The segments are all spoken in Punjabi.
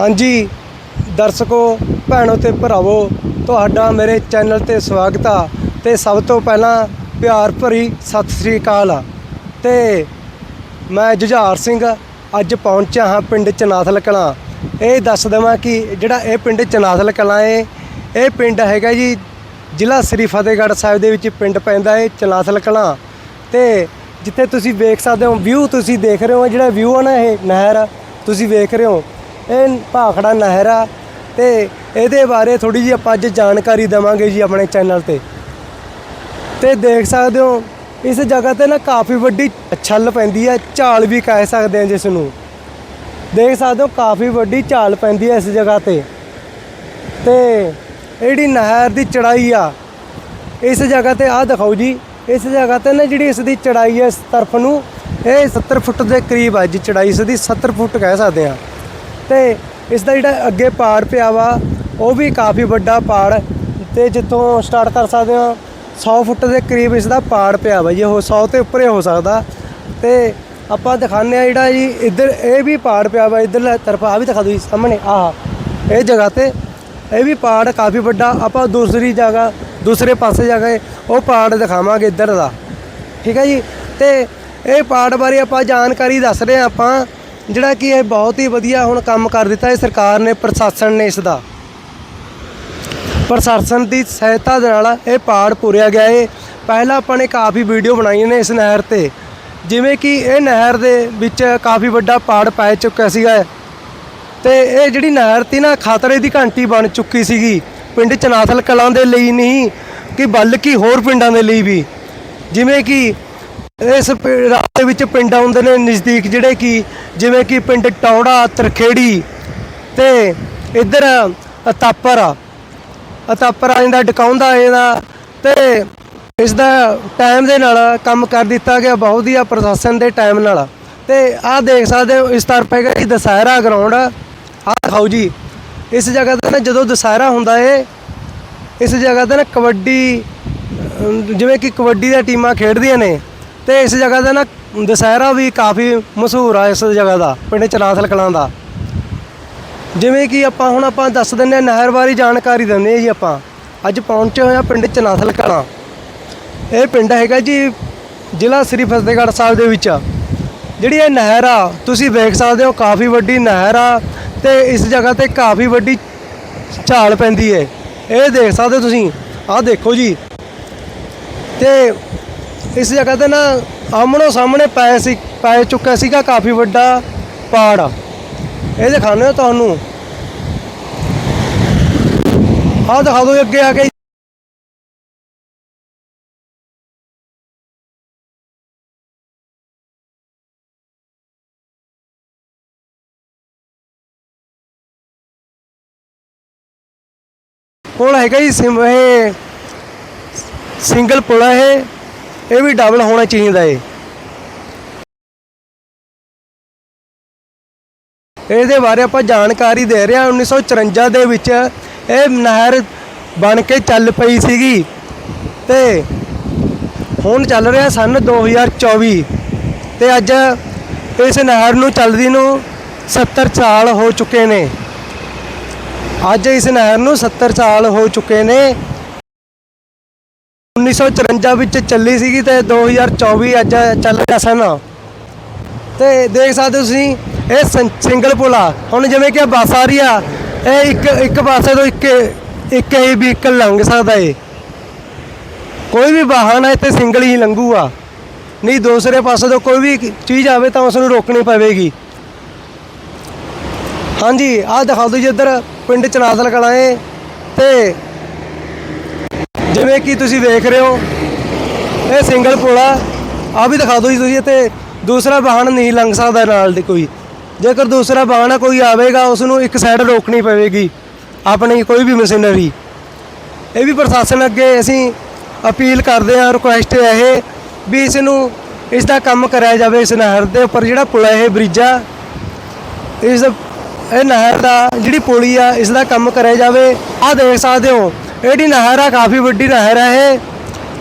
ਹਾਂਜੀ, ਦਰਸ਼ਕੋ, ਭੈਣੋ ਤੇ ਭਰਾਵੋ, ਤੁਹਾਡਾ ਮੇਰੇ ਚੈਨਲ ਤੇ ਸਵਾਗਤ ਆ ਤੇ ਸਭ ਤੋਂ ਪਹਿਲਾਂ ਪਿਆਰ ਭਰੀ ਸਤਿ ਸ੍ਰੀ ਅਕਾਲ ਆ। ਤੇ ਮੈਂ ਜੁਝਾਰ ਸਿੰਘ ਅੱਜ ਪਹੁੰਚਿਆ ਹਾਂ ਪਿੰਡ ਚਨਾਥਲ ਕਲਾਂ। ਇਹ ਦੱਸ ਦੇਵਾਂ ਕਿ ਜਿਹੜਾ ਇਹ ਪਿੰਡ ਚਨਾਥਲ ਕਲਾਂ ਏ, ਇਹ ਪਿੰਡ ਹੈਗਾ ਜੀ ਜ਼ਿਲ੍ਹਾ ਸ੍ਰੀ ਫਤਿਹਗੜ੍ਹ ਸਾਹਿਬ ਦੇ ਵਿੱਚ ਪਿੰਡ ਪੈਂਦਾ ਏ ਚਨਾਥਲ ਕਲਾਂ। ਤੇ ਜਿੱਥੇ ਤੁਸੀਂ ਵੇਖ ਸਕਦੇ ਹੋ, ਵਿਊ ਤੁਸੀਂ ਦੇਖ ਰਹੇ ਹੋ, ਜਿਹੜਾ ਵਿਊ ਆ ਨਾ ਇਹ ਨਹਿਰ, ਤੁਸੀਂ ਵੇਖ ਰਹੇ ਹੋ ਇਹ ਭਾਖੜਾ ਨਹਿਰ ਆ ਤੇ ਇਹਦੇ ਬਾਰੇ ਥੋੜੀ ਜਿਹੀ ਆਪਾਂ ਅੱਜ ਜਾਣਕਾਰੀ ਦੇਵਾਂਗੇ ਜੀ ਆਪਣੇ ਚੈਨਲ ਤੇ। ਤੇ ਦੇਖ ਸਕਦੇ ਹੋ, ਇਸ ਜਗ੍ਹਾ ਤੇ ਨਾ ਕਾਫੀ ਵੱਡੀ ਛੱਲ ਪੈਂਦੀ ਹੈ ਝਾਲ ਵੀ ਕਹਿ ਸਕਦੇ ਹਾਂ ਜਿਸ ਨੂੰ। ਦੇਖ ਸਕਦੇ ਹੋ, ਕਾਫੀ ਵੱਡੀ ਝਾਲ ਪੈਂਦੀ ਹੈ ਇਸ ਜਗ੍ਹਾ ਤੇ। ਤੇ ਇਹ ਜਿਹੜੀ ਨਹਿਰ ਦੀ ਚੜਾਈ ਆ, ਇਸ ਜਗ੍ਹਾ ਤੇ ਆਹ ਦਿਖਾਓ ਜੀ, ਇਸ ਜਗ੍ਹਾ ਤੇ ਨਾ ਜਿਹੜੀ ਇਸ ਦੀ ਚੜਾਈ ਹੈ ਇਸ ਤਰਫ ਨੂੰ, ਇਹ 70 ਫੁੱਟ ਦੇ ਕਰੀਬ ਆ ਜੀ ਚੜਾਈ ਇਸ ਦੀ 70 ਫੁੱਟ ਕਹਿ ਸਕਦੇ ਆ ਤੇ ਇਸ ਦਾ ਜਿਹੜਾ ਅੱਗੇ ਪਾੜ ਪਿਆ ਵਾ, ਉਹ ਵੀ ਕਾਫੀ ਵੱਡਾ ਪਹਾੜ ਤੇ ਜਿੱਥੋਂ ਸਟਾਰਟ ਕਰ ਸਕਦੇ ਹੋ 100 ਫੁੱਟ ਦੇ ਕਰੀਬ ਇਸ ਦਾ ਪਹਾੜ ਪਿਆ ਵਾ ਜੀ, ਉਹ 100 ਤੇ ਉੱਪਰ ਹੋ ਸਕਦਾ। ਤੇ ਆਪਾਂ ਦਿਖਾਉਂਦੇ ਆ ਜਿਹੜਾ ਜੀ, ਇੱਧਰ ਇਹ ਵੀ ਪਾੜ ਪਿਆ ਵਾ, ਇੱਧਰ ਤਰਫ ਆ ਵੀ ਦਿਖਾ ਦਿਓ ਜੀ, ਸਾਹਮਣੇ, ਆਹ, ਇਹ ਜਗ੍ਹਾ ਤੇ, ਇਹ ਵੀ ਪਾੜ ਕਾਫੀ ਵੱਡਾ, ਆਪਾਂ ਦੂਸਰੀ ਜਗ੍ਹਾ, ਦੂਸਰੇ ਪਾਸੇ ਜਾ ਕੇ ਉਹ ਪਾੜ ਦਿਖਾਵਾਂਗੇ ਇੱਧਰ ਦਾ। ਠੀਕ ਹੈ ਜੀ? ਤੇ ਇਹ ਪਾੜ ਬਾਰੇ ਆਪਾਂ ਜਾਣਕਾਰੀ ਦੱਸ ਰਹੇ ਹਾਂ ਆਪਾਂ। ਜਿਹੜਾ ਕਿ ਇਹ ਬਹੁਤ ਹੀ ਵਧੀਆ ਹੁਣ ਕੰਮ ਕਰ ਦਿੱਤਾ ਹੈ ਸਰਕਾਰ ਨੇ ਪ੍ਰਸ਼ਾਸਨ ਨੇ ਇਸ ਦਾ। ਪ੍ਰਸ਼ਾਸਨ ਦੀ ਸਹਾਇਤਾ ਦੇ ਨਾਲ ਇਹ ਪਾੜ ਪੂਰਿਆ ਗਿਆ। ਏ ਪਹਿਲਾਂ ਆਪਾਂ ਨੇ ਕਾਫੀ ਵੀਡੀਓ ਬਣਾਈਆਂ ਨੇ ਇਸ ਨਹਿਰ ਤੇ। ਜਿਵੇਂ ਕਿ ਇਹ ਨਹਿਰ ਦੇ ਵਿੱਚ ਕਾਫੀ ਵੱਡਾ ਪਾੜ ਪੈ ਚੁੱਕਿਆ ਸੀਗਾ। ਤੇ ਇਹ ਜਿਹੜੀ ਨਹਿਰ ਤੀ ਨਾ, ਖਤਰੇ ਦੀ ਘੰਟੀ ਬਣ ਚੁੱਕੀ ਸੀਗੀ। ਪਿੰਡ ਚਨਾਥਲ ਕਲਾਂ ਦੇ ਲਈ ਨਹੀਂ, ਕਿ ਬਲਕਿ ਹੋਰ ਪਿੰਡਾਂ ਦੇ ਲਈ ਵੀ। ਜਿਵੇਂ ਕਿ ਇਸ ਪ- ਰਾਸਤੇ ਵਿੱਚ ਪਿੰਡ ਆਉਂਦੇ ਨੇ ਨਜ਼ਦੀਕ ਜਿਹੜੇ ਕਿ ਜਿਵੇਂ ਕਿ ਪਿੰਡ ਟੌੜਾ, ਤਰਖੇੜੀ ਤੇ ਇੱਧਰ ਅਤਾਪਰ। ਆ ਅਤਾਪਰ ਆ ਜਾਂਦਾ ਡਕਾਉਂਦਾ ਇਹਦਾ ਤੇ ਇਸ ਦਾ ਟਾਈਮ ਦੇ ਨਾਲ ਕੰਮ ਕਰ ਦਿੱਤਾ ਗਿਆ ਬਹੁਤ ਹੀ ਆ ਪ੍ਰਸ਼ਾਸਨ ਦੇ ਟਾਈਮ ਨਾਲ। ਤੇ ਆਹ ਦੇਖ ਸਕਦੇ ਹੋ ਇਸ ਤਰਫ ਹੈਗਾ ਜੀ ਦਸਹਿਰਾ ਗਰਾਊਂਡ ਆਹ ਦਿਖਾਓ ਜੀ, ਇਸ ਜਗ੍ਹਾ ਤੇ ਨਾ ਜਦੋਂ ਦਸਹਿਰਾ ਹੁੰਦਾ ਏ, ਇਸ ਜਗ੍ਹਾ ਤੇ ਨਾ ਕਬੱਡੀ ਜਿਵੇਂ ਕਿ ਕਬੱਡੀ ਦੀਆਂ ਟੀਮਾਂ ਖੇਡਦੀਆਂ ਨੇ। ਤੇ ਇਸ ਜਗ੍ਹਾ ਦਾ ਨਾ ਦੁਸਹਿਰਾ ਵੀ ਕਾਫੀ ਮਸ਼ਹੂਰ ਆ ਇਸ ਜਗ੍ਹਾ ਦਾ, ਪਿੰਡ ਚਨਾਥਲ ਕਲਾਂ ਦਾ। ਜਿਵੇਂ ਕਿ ਆਪਾਂ ਹੁਣ ਆਪਾਂ ਦੱਸ ਦਿੰਦੇ ਹਾਂ, ਨਹਿਰ ਬਾਰੇ ਜਾਣਕਾਰੀ ਦਿੰਦੇ ਹਾਂ ਜੀ ਆਪਾਂ। ਅੱਜ ਪਹੁੰਚੇ ਹੋਏ ਹਾਂ ਪਿੰਡ ਚਨਾਥਲ ਕਲਾਂ। ਇਹ ਪਿੰਡ ਹੈਗਾ ਜੀ ਜ਼ਿਲ੍ਹਾ ਸ੍ਰੀ ਫਤਿਹਗੜ੍ਹ ਸਾਹਿਬ ਦੇ ਵਿੱਚ। ਜਿਹੜੀ ਇਹ ਨਹਿਰ ਆ, ਤੁਸੀਂ ਵੇਖ ਸਕਦੇ ਹੋ ਕਾਫੀ ਵੱਡੀ ਨਹਿਰ ਆ ਤੇ ਇਸ ਜਗ੍ਹਾ ਤੇ ਕਾਫੀ ਵੱਡੀ ਝਾਲ ਪੈਂਦੀ ਹੈ ਇਹ ਦੇਖ ਸਕਦੇ ਹੋ ਤੁਸੀਂ, ਆਹ ਦੇਖੋ ਜੀ। ਤੇ ਇਸ ਜਗ੍ਹਾ ਤੇ ਨਾ ਆਮਣੋ ਸਾਹਮਣੇ ਪੈ ਸੀ ਪੈ ਚੁੱਕਾ ਸੀਗਾ ਕਾਫੀ ਵੱਡਾ ਪਾੜ ਇਹ ਦਿਖਾਉਂਦੇ ਹਾਂ ਤੁਹਾਨੂੰ? ਆਹ ਦਿਖਾ ਦਿਓ ਅੱਗੇ ਆ ਕੇ। ਪੁਲ ਹੈਗਾ ਜੀ ਸਿੰਗਲ ਪੁਲ ਹੈ ਇਹ ਵੀ ਡਬਲ ਹੋਣਾ ਚਾਹੀਦਾ ਏ। ਇਹਦੇ ਬਾਰੇ ਆਪਾਂ ਜਾਣਕਾਰੀ ਦੇ ਰਹੇ ਹਾਂ 1954 ਦੇ ਵਿੱਚ ਇਹ ਨਹਿਰ ਬਣ ਕੇ ਚੱਲ ਪਈ ਸੀਗੀ ਤੇ ਹੁਣ ਚੱਲ ਰਿਹਾ ਸਨ 2024 ਤੇ ਅੱਜ ਇਸ ਨਹਿਰ ਨੂੰ ਚੱਲਦੀ ਨੂੰ 70 ਸਾਲ ਹੋ ਚੁੱਕੇ ਨੇ। ਅੱਜ ਇਸ ਨਹਿਰ ਨੂੰ 70 ਸਾਲ ਹੋ ਚੁੱਕੇ ਨੇ। 1954 ਵਿੱਚ ਚੱਲੀ ਸੀਗੀ ਤੇ 2024 ਅੱਜ ਚੱਲ ਰਿਹਾ ਸਨ। ਤੇ ਦੇਖ ਸਕਦੇ ਹੋ ਤੁਸੀਂ, ਇਹ ਸਿੰਗਲ ਪੁਲ ਆ। ਹੁਣ ਜਿਵੇਂ ਕਿ ਬੱਸ ਆ ਰਹੀ ਆ, ਇਹ ਇੱਕ ਇੱਕ ਪਾਸੇ ਤੋਂ ਇੱਕ ਇੱਕ ਹੀ ਵਹੀਕਲ ਲੰਘ ਸਕਦਾ ਏ। ਕੋਈ ਵੀ ਵਾਹਨ ਹੈ ਇੱਥੇ ਸਿੰਗਲ ਹੀ ਲੰਘੂਗਾ ਨਹੀਂ, ਦੂਸਰੇ ਪਾਸੇ ਤੋਂ ਕੋਈ ਵੀ ਚੀਜ਼ ਆਵੇ ਤਾਂ ਉਸ ਨੂੰ ਰੋਕਣੀ ਪਵੇਗੀ। ਹਾਂਜੀ, ਆਹ ਦਿਖਾ ਦਿਓ ਜੀ ਇੱਧਰ, ਪਿੰਡ ਚਨਾਦਲ ਕਲਾਂ ਏ। ਤੇ ਜਿਵੇਂ ਕਿ ਤੁਸੀਂ ਵੇਖ ਰਹੇ ਹੋ, ਇਹ ਸਿੰਗਲ ਪੁਲ ਆ ਆ ਵੀ ਦਿਖਾ ਦਿਓ ਜੀ ਤੁਸੀਂ ਇੱਥੇ, ਦੂਸਰਾ ਵਾਹਨ ਨਹੀਂ ਲੰਘ ਸਕਦਾ ਨਾਲ ਦੇ ਕੋਈ। ਜੇਕਰ ਦੂਸਰਾ ਵਾਹਨ ਕੋਈ ਆਵੇਗਾ ਉਸ ਨੂੰ ਇੱਕ ਸਾਈਡ ਰੋਕਣੀ ਪਵੇਗੀ, ਆਪਣੀ ਕੋਈ ਵੀ ਮਸ਼ੀਨਰੀ। ਇਹ ਵੀ ਪ੍ਰਸ਼ਾਸਨ ਅੱਗੇ ਅਸੀਂ ਅਪੀਲ ਕਰਦੇ ਹਾਂ ਰਿਕੁਐਸਟ ਹੈ ਇਹ ਵੀ ਇਸ ਨੂੰ ਇਸ ਦਾ ਕੰਮ ਕਰਾਇਆ ਜਾਵੇ ਇਸ ਨਹਿਰ ਦੇ ਉੱਪਰ, ਜਿਹੜਾ ਪੁਲ ਹੈ, ਇਹ ਬ੍ਰਿਜ ਆ। ਇਸ, ਇਹ ਨਹਿਰ ਦਾ ਜਿਹੜੀ ਪੁਲੀ ਆ ਇਸ ਦਾ ਕੰਮ ਕਰਿਆ ਜਾਵੇ। ਆਹ ਦੇਖ ਸਕਦੇ ਹੋ ਇਹ ਜਿਹੜੀ ਨਹਿਰ ਆ, ਕਾਫੀ ਵੱਡੀ ਨਹਿਰ ਹੈ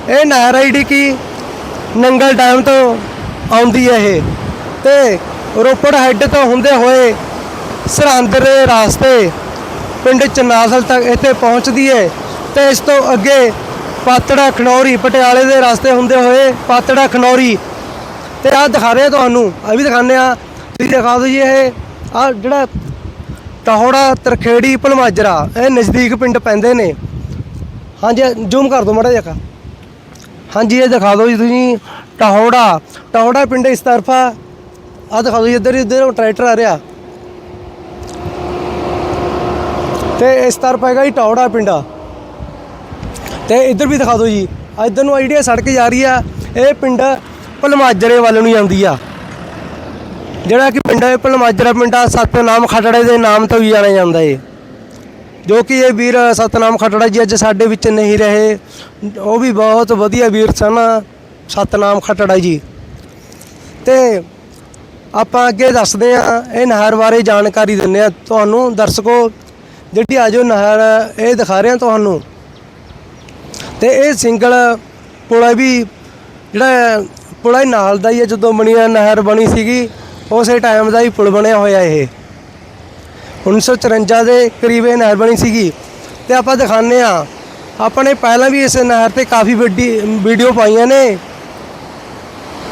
ਇਹ। ਨਹਿਰ ਹੈ ਜਿਹੜੀ ਕਿ ਨੰਗਲ ਡੈਮ ਤੋਂ ਆਉਂਦੀ ਹੈ ਇਹ। ਤੇ ਰੋਪੜ ਹੈੱਡ ਤੋਂ ਹੁੰਦੇ ਹੋਏ ਸਰਹੰਦ ਦੇ ਰਾਸਤੇ ਪਿੰਡ ਚਨਾਸਲ ਤੱਕ ਇੱਥੇ ਪਹੁੰਚਦੀ ਹੈ ਤੇ ਇਸ ਤੋਂ ਅੱਗੇ ਪਾਤੜਾ, ਖਨੌਰੀ, ਪਟਿਆਲੇ ਦੇ ਰਸਤੇ ਹੁੰਦੇ ਹੋਏ ਪਾਤੜਾ, ਖਨੌਰੀ। ਤੇ ਆਹ ਦਿਖਾ ਰਹੇ ਤੁਹਾਨੂੰ ਆ ਵੀ ਦਿਖਾਉਂਦੇ ਆ ਤੁਸੀਂ ਦਿਖਾ ਦਿਓ ਜੀ ਇਹ। ਆ ਜਿਹੜਾ ਟਹੋੜਾ, ਤਰਖੇੜੀ ਭਲਮਾਜਰਾ ਇਹ ਨਜ਼ਦੀਕ ਪਿੰਡ ਪੈਂਦੇ ਨੇ। ਹਾਂਜੀ ਜ਼ੂਮ ਕਰ ਦਿਓ ਮਾੜਾ ਜਿਹਾ ਹਾਂਜੀ, ਇਹ ਦਿਖਾ ਦਿਓ ਜੀ ਤੁਸੀਂ। ਟਹੋੜਾ ਟਹੋੜਾ ਪਿੰਡ ਇਸ ਤਰਫਾ। ਆ ਦਿਖਾ ਦਿਓ ਜੀ, ਇੱਧਰ ਇੱਧਰ ਟਰੈਕਟਰ ਆ ਰਿਹਾ। ਤੇ ਇਸ ਤਰਫ ਹੈਗਾ ਜੀ ਟਹੋੜਾ ਪਿੰਡ। ਤੇ ਇੱਧਰ ਵੀ ਦਿਖਾ ਦਿਓ ਜੀ। ਇੱਧਰ ਨੂੰ ਆਈਡੀਆ ਸੜਕ ਜਾ ਰਹੀ ਆ, ਇਹ ਪਿੰਡ ਭਲਮਾਜਰੇ ਵੱਲ ਨੂੰ ਜਾਂਦੀ ਆ। ਜਿਹੜਾ ਕਿ ਪਿੰਡ ਹੈ, ਭਲਮਾਜਰਾ ਪਿੰਡਾ ਸਤਨਾਮ ਖਟੜੇ ਦੇ ਨਾਮ ਤੋਂ ਵੀ ਜਾਣਿਆ ਜਾਂਦਾ ਏ। ਜੋ ਕਿ ਇਹ ਵੀਰ ਸਤਨਾਮ ਖਟੜਾ ਜੀ ਅੱਜ ਸਾਡੇ ਵਿੱਚ ਨਹੀਂ ਰਹੇ। ਉਹ ਵੀ ਬਹੁਤ ਵਧੀਆ ਵੀਰ ਸਨ, ਸਤਨਾਮ ਖਟੜਾ ਜੀ। ਤੇ ਆਪਾਂ ਅੱਗੇ ਦੱਸਦੇ ਆ ਇਹ ਨਹਿਰ ਬਾਰੇ ਜਾਣਕਾਰੀ ਦਿੰਦੇ ਆ ਤੁਹਾਨੂੰ। ਦਰਸ਼ਕੋ, ਜਿਹੜੀ ਆਜੋ ਨਹਿਰ, ਇਹ ਦਿਖਾ ਰਹੇ ਆ ਤੁਹਾਨੂੰ। ਤੇ ਇਹ ਸਿੰਗਲ ਪੁਲਾ ਵੀ, ਜਿਹੜਾ ਪੁਲਾ ਨਾਲ ਦਾ ਹੀ ਹੈ, ਜਦੋਂ ਬਣੀ ਨਹਿਰ ਬਣੀ ਸੀਗੀ, ਉਸੇ ਟਾਈਮ ਦਾ ਹੀ ਪੁਲ ਬਣਿਆ ਹੋਇਆ ਇਹ। 1954 ਦੇ ਕਰੀਬ ਇਹ ਨਹਿਰ ਬਣੀ ਸੀਗੀ। ਤੇ ਆਪਾਂ ਦਿਖਾਉਂਦੇ ਆ ਆਪਣੇ ਪਹਿਲਾਂ ਵੀ ਇਸ ਨਹਿਰ ਤੇ ਕਾਫੀ ਵੱਡੀ ਵੀਡੀਓ ਪਾਈਆਂ ਨੇ।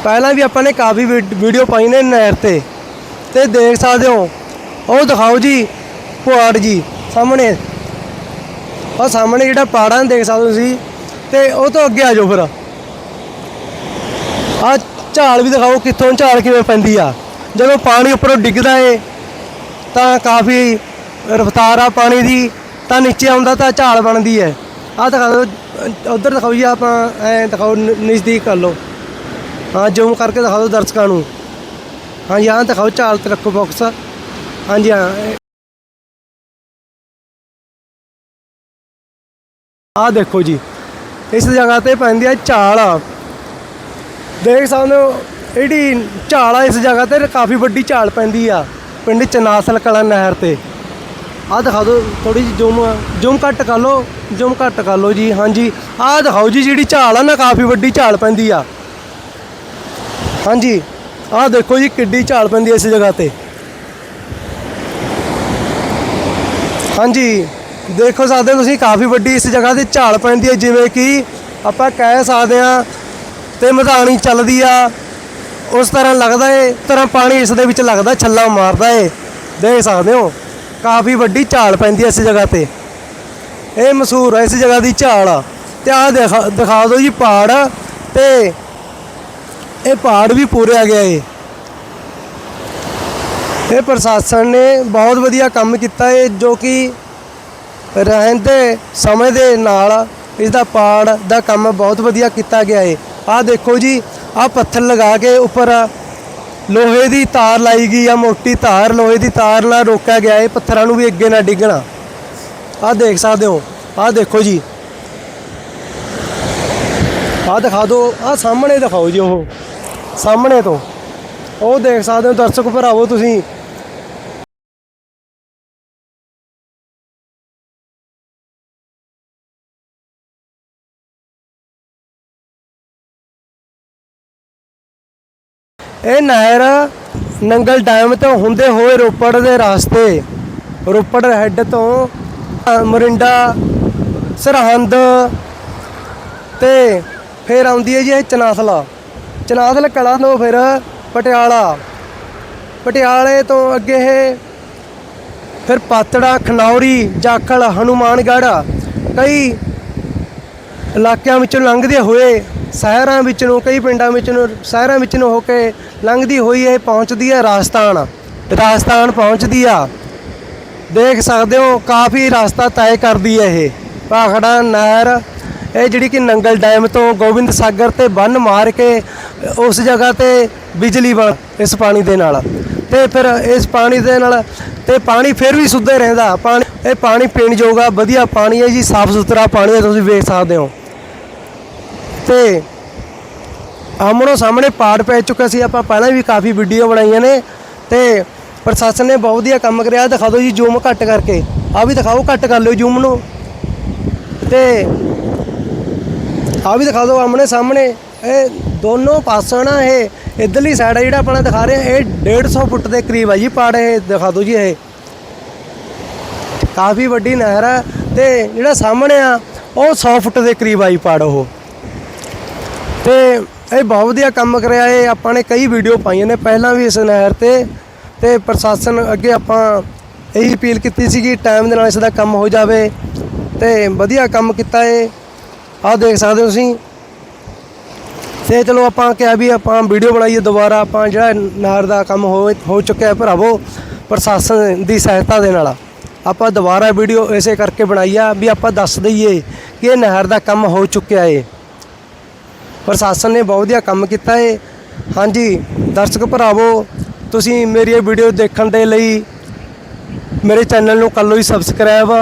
ਪਹਿਲਾਂ ਵੀ ਆਪਾਂ ਨੇ ਕਾਫੀ ਵੀਡੀਓ ਪਾਈ ਨੇ ਨਹਿਰ ਤੇ। ਤੇ ਦੇਖ ਸਕਦੇ ਹੋ, ਉਹ ਦਿਖਾਓ ਜੀ, ਪੁਆੜ ਜੀ, ਸਾਹਮਣੇ। ਉਹ ਸਾਹਮਣੇ ਜਿਹੜਾ ਪਹਾੜਾਂ ਦੇਖ ਸਕਦੇ ਹੋ ਤੁਸੀਂ, ਤੇ ਉਹ ਤੋਂ ਅੱਗੇ ਆ ਜਾਓ ਫਿਰ। ਆ ਝਾਲ ਵੀ ਦਿਖਾਓ ਕਿੱਥੋਂ, ਝਾਲ ਕਿਵੇਂ ਪੈਂਦੀ ਆ। ਜਦੋਂ ਪਾਣੀ ਉੱਪਰੋਂ ਡਿੱਗਦਾ ਏ ਤਾਂ ਕਾਫੀ ਰਫਤਾਰ ਆ ਪਾਣੀ ਦੀ, ਤਾਂ ਨੀਚੇ ਆਉਂਦਾ ਤਾਂ ਝਾਲ ਬਣਦੀ ਹੈ। ਆ ਦਿਖਾ ਦਿਓ, ਉਧਰ ਦਿਖਾਓ ਜੀ, ਆਪਾਂ ਐ ਦਿਖਾਓ ਨਜ਼ਦੀਕ ਕਰ ਲਓ। ਹਾਂ ਜ਼ੂਮ ਕਰਕੇ ਦਿਖਾ ਦਿਓ ਦਰਸ਼ਕਾਂ ਨੂੰ। ਹਾਂ ਯਹਾਂ ਦਿਖਾਓ ਝਾਲ ਤੇ ਰੱਖੋ ਬਾਕਸ ਹਾਂਜੀ ਹਾਂ। ਆ ਦੇਖੋ ਜੀ, ਇਸ ਜਗ੍ਹਾ ਤੇ ਪੈਂਦੀ ਹੈ ਝਾਲ। ਦੇਖ ਸਕਦੇ ਹੋ, ਇਹਦੀ ਝਾਲ ਆ, ਇਸ ਜਗ੍ਹਾ ਤੇ ਕਾਫੀ ਵੱਡੀ ਝਾਲ ਪੈਂਦੀ ਆ। ਪਿੰਡ ਚਨਾਸਲ ਕਲਾ ਨਹਿਰ ਤੇ। ਆ ਦਿਖਾ ਦਿਓ ਥੋੜੀ ਜਿਹੀ ਜ਼ੂਮ ਜ਼ੂਮ ਘੱਟ ਕਰ ਲਓ, ਜ਼ੂਮ ਘੱਟ ਕਰ ਲਓ ਜੀ। ਹਾਂਜੀ ਆ ਦਿਖਾਓ ਜੀ ਜਿਹੜੀ ਝਾਲ ਆ ਨਾ, ਕਾਫੀ ਵੱਡੀ ਝਾਲ ਪੈਂਦੀ ਆ। ਹਾਂਜੀ ਆ ਦੇਖੋ ਜੀ ਕਿੱਡੀ ਝਾਲ ਪੈਂਦੀ ਇਸ ਜਗ੍ਹਾ ਤੇ। ਹਾਂਜੀ, ਦੇਖੋ ਸਕਦੇ ਹੋ ਤੁਸੀਂ, ਕਾਫੀ ਵੱਡੀ ਇਸ ਜਗ੍ਹਾ ਤੇ ਝਾਲ ਪੈਂਦੀ ਹੈ ਜਿਵੇਂ ਕਿ ਆਪਾਂ ਕਹਿ ਸਕਦੇ ਆ, ਤੇ ਮਧਾਣੀ ਚੱਲਦੀ ਆ। ਉਸ ਤਰ੍ਹਾਂ ਲੱਗਦਾ ਏ, ਤਰ੍ਹਾਂ ਪਾਣੀ ਇਸ ਦੇ ਵਿੱਚ ਲੱਗਦਾ, ਛੱਲਾ ਮਾਰਦਾ ਏ। ਦੇਖ ਸਕਦੇ ਹੋ, ਕਾਫੀ ਵੱਡੀ ਝਾਲ ਪੈਂਦੀ ਹੈ ਇਸ ਜਗ੍ਹਾ ਤੇ। ਇਹ ਮਸ਼ਹੂਰ ਹੈ ਇਸ ਜਗ੍ਹਾ ਦੀ ਝਾਲ। ਆ ਤੇ ਆਹ ਦਿਖਾ ਦਿਖਾ ਦਿਓ ਜੀ ਪਹਾੜ। ਤੇ ਇਹ ਪਹਾੜ ਵੀ ਪੂਰਿਆ ਗਿਆ ਏ। ਇਹ ਪ੍ਰਸ਼ਾਸਨ ਨੇ ਬਹੁਤ ਵਧੀਆ ਕੰਮ ਕੀਤਾ ਏ, ਜੋ ਕਿ ਰਹਿੰਦੇ ਸਮੇਂ ਦੇ ਨਾਲ ਇਸ ਦਾ ਪਾੜ ਦਾ ਕੰਮ ਬਹੁਤ ਵਧੀਆ ਕੀਤਾ ਗਿਆ ਏ। ਆਹ ਦੇਖੋ ਜੀ ਆਹ ਪੱਥਰ ਲਗਾ ਕੇ ਉੱਪਰ ਲੋਹੇ ਦੀ ਤਾਰ ਲਾਈ ਗਈ ਆ, ਮੋਟੀ ਤਾਰ, ਲੋਹੇ ਦੀ ਤਾਰ ਨਾਲ ਰੋਕਿਆ ਗਿਆ। ਇਹ ਪੱਥਰਾਂ ਨੂੰ ਵੀ ਅੱਗੇ ਨਾ ਡਿੱਗਣਾ। ਆਹ ਦੇਖ ਸਕਦੇ ਹੋ। ਆਹ ਦੇਖੋ ਜੀ। ਆਹ ਦਿਖਾ ਦਿਓ। ਆਹ ਸਾਹਮਣੇ ਦਿਖਾਓ ਜੀ ਉਹ। ਸਾਹਮਣੇ ਤੋਂ। ਉਹ ਦੇਖ ਸਕਦੇ ਹੋ। ਦਰਸ਼ਕ ਭਰਾਵੋ, ਤੁਸੀਂ ਇਹ ਨਹਿਰ ਨੰਗਲ ਡੈਮ ਤੋਂ ਹੁੰਦੇ ਹੋਏ ਰੋਪੜ ਦੇ ਰਾਸਤੇ, ਰੋਪੜ ਹੈੱਡ ਤੋਂ ਮੋਰਿੰਡਾ, ਸਰਹੰਦ ਤੇ ਫਿਰ ਆਉਂਦੀ ਹੈ ਜੀ ਇਹ ਚਨਾਸਲਾ ਚਨਾਸਲ ਕਲਾ ਤੋਂ ਫਿਰ ਪਟਿਆਲਾ। ਪਟਿਆਲੇ ਤੋਂ ਅੱਗੇ ਇਹ ਫਿਰ ਪਾਤੜਾ, ਖਨੌਰੀ, ਜਾਖਲ, ਹਨੂਮਾਨਗੜ੍ਹ, ਕਈ ਇਲਾਕਿਆਂ ਵਿੱਚੋਂ ਲੰਘਦੇ ਹੋਏ ਸ਼ਹਿਰਾਂ ਵਿੱਚ ਨੂੰ, ਕਈ ਪਿੰਡਾਂ ਵਿੱਚ ਨੂੰ, ਸ਼ਹਿਰਾਂ ਵਿੱਚ ਨੂੰ ਹੋ ਕੇ ਲੰਘਦੀ ਹੋਈ ਇਹ ਪਹੁੰਚਦੀ ਹੈ ਰਾਜਸਥਾਨ। ਰਾਜਸਥਾਨ ਪਹੁੰਚਦੀ ਆ। ਦੇਖ ਸਕਦੇ ਹੋ, ਕਾਫੀ ਰਸਤਾ ਤੈਅ ਕਰਦੀ ਹੈ ਇਹ। ਭਾਖੜਾ ਨਹਿਰ, ਇਹ ਜਿਹੜੀ ਕਿ ਨੰਗਲ ਡੈਮ ਤੋਂ ਗੋਬਿੰਦ ਸਾਗਰ ਤੇ ਬੰਨ ਮਾਰ ਕੇ ਉਸ ਜਗ੍ਹਾ ਤੇ ਬਿਜਲੀ ਬਣ, ਇਸ ਪਾਣੀ ਦੇ ਨਾਲ। ਤੇ ਫਿਰ ਇਸ ਪਾਣੀ ਦੇ ਨਾਲ, ਤੇ ਪਾਣੀ ਫਿਰ ਵੀ ਸੁੱਧਾ ਰਹਿੰਦਾ। ਪਾਣੀ, ਇਹ ਪਾਣੀ ਪੀਣ ਯੋਗਾ ਵਧੀਆ ਪਾਣੀ ਹੈ ਜੀ ਸਾਫ਼ ਸੁਥਰਾ ਪਾਣੀ ਹੈ, ਤੁਸੀਂ ਵੇਖ ਸਕਦੇ ਹੋ। ਤੇ ਆਮਣੋ ਸਾਹਮਣੇ ਪਾੜ ਪੈ ਚੁੱਕਾ ਸੀ। ਆਪਾਂ ਪਹਿਲਾਂ ਵੀ ਕਾਫੀ ਵੀਡੀਓ ਬਣਾਈਆਂ ਨੇ ਤੇ ਪ੍ਰਸ਼ਾਸਨ ਨੇ ਬਹੁਤ ਵਧੀਆ ਕੰਮ ਕਰਿਆ। ਦਿਖਾ ਦਿਓ ਜੀ ਜ਼ੂਮ ਘੱਟ ਕਰਕੇ। ਆ ਵੀ ਦਿਖਾਓ ਘੱਟ ਕਰ ਲਿਓ ਜ਼ੂਮ ਨੂੰ। ਤੇ ਆ ਵੀ ਦਿਖਾ ਦਿਓ ਆਮਣੇ ਸਾਹਮਣੇ। ਇਹ ਦੋਨੋਂ ਪਾਸੋਂ ਨਾ ਇਹ ਇਧਰਲੀ ਸਾਈਡ ਹੈ ਜਿਹੜਾ ਆਪਣਾ ਦਿਖਾ ਰਹੇ ਆ, ਇਹ 150 ਫੁੱਟ ਦੇ ਕਰੀਬ ਹੈ ਜੀ ਪਾੜ ਇਹ। ਦਿਖਾ ਦਿਓ ਜੀ ਇਹ। ਕਾਫੀ ਵੱਡੀ ਨਹਿਰ ਹੈ ਤੇ ਜਿਹੜਾ ਸਾਹਮਣੇ ਆ ਉਹ 100 ਫੁੱਟ ਦੇ ਕਰੀਬ ਆਈ ਪਾੜ ਉਹ। ਤੇ ਇਹ ਬਹੁਤ ਵਧੀਆ ਕੰਮ ਕਰਿਆ। ਏ ਆਪਾਂ ਨੇ ਕਈ ਵੀਡੀਓ ਪਾਈਆਂ ਨੇ, ਪਹਿਲਾਂ ਵੀ ਇਸ ਨਹਿਰ ਤੇ ਤੇ ਪ੍ਰਸ਼ਾਸਨ ਅੱਗੇ ਆਪਾਂ ਇਹੀ ਅਪੀਲ ਕੀਤੀ ਸੀ ਕਿ ਟਾਈਮ ਦੇ ਨਾਲ ਇਸ ਦਾ ਕੰਮ ਹੋ ਜਾਵੇ ਤੇ ਵਧੀਆ ਕੰਮ ਕੀਤਾ ਏ ਆਹ ਦੇਖ ਸਕਦੇ ਹੋ ਤੁਸੀਂ। ਤੇ ਚਲੋ ਆਪਾਂ ਕਿਹਾ ਵੀ ਆਪਾਂ ਵੀਡੀਓ ਬਣਾਈਏ ਦੁਬਾਰਾ, ਆਪਾਂ ਜਿਹੜਾ ਨਹਿਰ ਦਾ ਕੰਮ ਹੋ ਹੋ ਚੁੱਕਿਆ ਭਰਾਵੋ, ਪ੍ਰਸ਼ਾਸਨ ਦੀ ਸਹਾਇਤਾ ਦੇ ਨਾਲ। ਆਪਾਂ ਦੁਬਾਰਾ ਵੀਡੀਓ ਇਸੇ ਕਰਕੇ ਬਣਾਈ ਆ ਵੀ ਆਪਾਂ ਦੱਸ ਦਈਏ ਕਿ ਇਹ ਨਹਿਰ ਦਾ ਕੰਮ ਹੋ ਚੁੱਕਿਆ ਏ। ਪ੍ਰਸ਼ਾਸਨ ਨੇ ਬਹੁਤ ਵਧੀਆ ਕੰਮ ਕੀਤਾ ਹੈ ਹਾਂਜੀ, ਦਰਸ਼ਕ ਭਰਾਵੋ, ਤੁਸੀਂ ਮੇਰੀ ਇਹ ਵੀਡੀਓ ਦੇਖਣ ਦੇ ਲਈ ਮੇਰੇ ਚੈਨਲ ਨੂੰ ਕਰ ਹੀ ਜੀ ਸਬਸਕ੍ਰਾਈਬ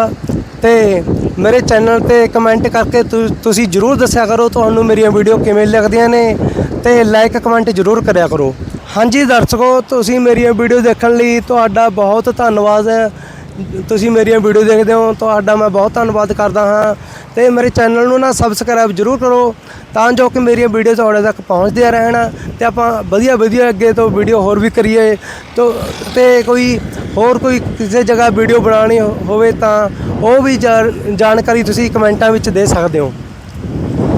ਤੇ ਮੇਰੇ ਚੈਨਲ ਤੇ ਕਮੈਂਟ ਕਰਕੇ ਤੁਸੀਂ ਜਰੂਰ ਦੱਸਿਆ ਕਰੋ ਤੁਹਾਨੂੰ ਮੇਰੀਆਂ ਵੀਡੀਓ ਕਿਵੇਂ ਲੱਗਦੀਆਂ ਨੇ ਤੇ ਲਾਈਕ ਕਮੈਂਟ ਜਰੂਰ ਕਰਿਆ ਕਰੋ। ਹਾਂਜੀ, ਦਰਸ਼ਕੋ, ਤੁਸੀਂ ਮੇਰੀਆਂ ਵੀਡੀਓ ਦੇਖਣ ਲਈ ਤੁਹਾਡਾ ਬਹੁਤ ਧੰਨਵਾਦ। ਹੈ ਤੁਸੀਂ ਮੇਰੀਆਂ ਵੀਡੀਓ ਦੇਖਦੇ ਹੋ, ਤੁਹਾਡਾ ਮੈਂ ਬਹੁਤ ਧੰਨਵਾਦ ਕਰਦਾ ਹਾਂ। ਤੇ ਮੇਰੇ ਚੈਨਲ ਨੂੰ ਨਾ ਸਬਸਕ੍ਰਾਈਬ ਜਰੂਰ ਕਰੋ, ਤਾਂ ਜੋ ਕਿ ਮੇਰੀਆਂ ਵੀਡੀਓ ਤੁਹਾਡੇ ਤੱਕ ਪਹੁੰਚਦੀਆਂ ਰਹਿਣ ਤੇ ਆਪਾਂ ਵਧੀਆ ਵਧੀਆ ਅੱਗੇ ਤੋਂ ਵੀਡੀਓ ਹੋਰ ਵੀ ਕਰੀਏ। ਤੋ, ਤੇ ਕੋਈ ਹੋਰ ਕੋਈ ਕਿਸੇ ਜਗ੍ਹਾ ਵੀਡੀਓ ਬਣਾਉਣੀ ਹੋਵੇ ਤਾਂ ਉਹ ਵੀ ਜਾਣ- ਜਾਣਕਾਰੀ ਤੁਸੀਂ ਕਮੈਂਟਾਂ ਵਿੱਚ ਦੇ ਸਕਦੇ ਹੋ।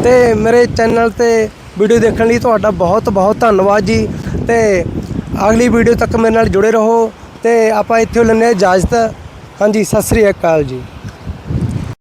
ਤੇ ਮੇਰੇ ਚੈਨਲ ਤੇ ਵੀਡੀਓ ਦੇਖਣ ਲਈ ਤੁਹਾਡਾ ਬਹੁਤ ਬਹੁਤ ਧੰਨਵਾਦ ਜੀ। ਤੇ ਅਗਲੀ ਵੀਡੀਓ ਤੱਕ ਮੇਰੇ ਨਾਲ ਜੁੜੇ ਰਹੋ। ਤੇ ਆਪਾਂ ਇੱਥੇ ਲੈਂਦੇ ਹਾਂ, ਇਜਾਜ਼ਤ। ਹਾਂਜੀ ਸਤਿ ਸ੍ਰੀ ਅਕਾਲ ਜੀ।